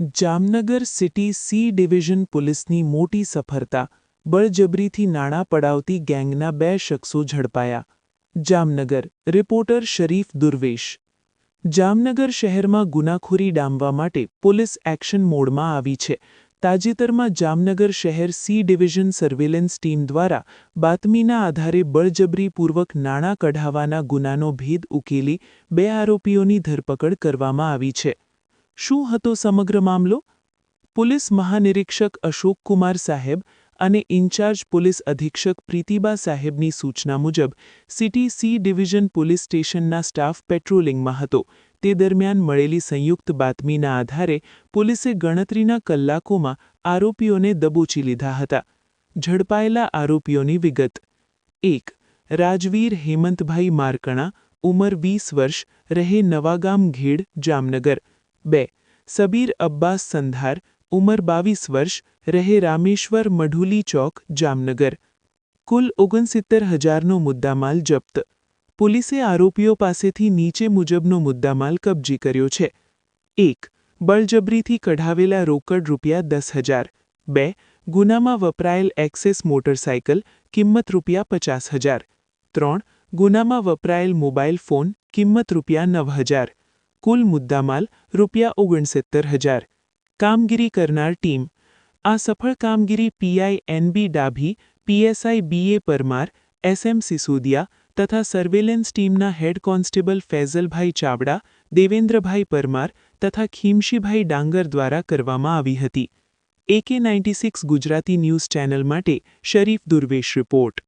Jamnagar city C division પોલીસની મોટી સફળતા, બળજબરીથી નાણાં પડાવતી ગેંગના બે શખ્સો ઝડપાયા. જામનગર, રિપોર્ટર શરીફ દુર્વેશ. જામનગર શહેરમાં ગુનાખોરી ડામવા માટે પોલીસ એક્શન મોડમાં આવી છે. તાજેતરમાં જામનગર શહેર સી ડિવિઝન સર્વેલન્સ ટીમ દ્વારા બાતમીના આધારે બળજબરીપૂર્વક નાણાં કઢાવવાના ગુનાનો ભેદ ઉકેલી બે આરોપીઓની ધરપકડ કરવામાં આવી છે. શું હતો સમગ્ર મામલો? પોલીસ મહાનિરીક્ષક અશોકકુમાર સાહેબ અને ઇન્ચાર્જ પોલીસ અધિક્ષક પ્રીતિબા સાહેબની સૂચના મુજબ સિટી સી ડિવિઝન પોલીસ સ્ટેશનના સ્ટાફ પેટ્રોલિંગમાં હતો. તે દરમિયાન મળેલી સંયુક્ત બાતમીના આધારે પોલીસે ગણતરીના કલાકોમાં આરોપીઓને દબોચી લીધા હતા. ઝડપાયેલા આરોપીઓની વિગત. એક, રાજવીર હેમંતભાઈ મારકણા, ઉંમર વીસ વર્ષ, રહે નવાગામ ઘેડ, જામનગર. બે. સબીર અબ્બાસ સંધાર, ઉંમર બાવીસ વર્ષ, રહે રામેશ્વર મઢુલી ચોક, જામનગર. કુલ ઓગણસિત્તેર હજારનો મુદ્દામાલ જપ્ત. પોલીસે આરોપીઓ પાસેથી નીચે મુજબનો મુદ્દામાલ કબજી કર્યો છે. એક. બળજબરીથી કઢાવેલા રોકડ રૂપિયા દસ હજાર. બે. ગુનામાં વપરાયેલ એક્સેસ મોટરસાયકલ કિંમત રૂપિયા પચાસ હજાર. ત્રણ. ગુનામાં વપરાયેલ મોબાઈલ ફોન, કિંમત રૂપિયા નવ હજાર. કુલ મુદ્દામાલ રૂપિયા ઓગણસિત્તેર હજાર. કામગીરી કરનાર ટીમ. આ સફળ કામગીરી PI NB Dabhi PSI BA Parmar SM Sisodiya તથા સર્વેલન્સ ટીમના હેડ કોન્સ્ટેબલ ફૈઝલભાઈ ચાવડા, દેવેન્દ્રભાઈ પરમાર તથા ખીમશીભાઈ ડાંગર દ્વારા કરવામાં આવી હતી. AK ninety six Gujarati news channel માટે શરીફ દુર્વેશ રિપોર્ટ.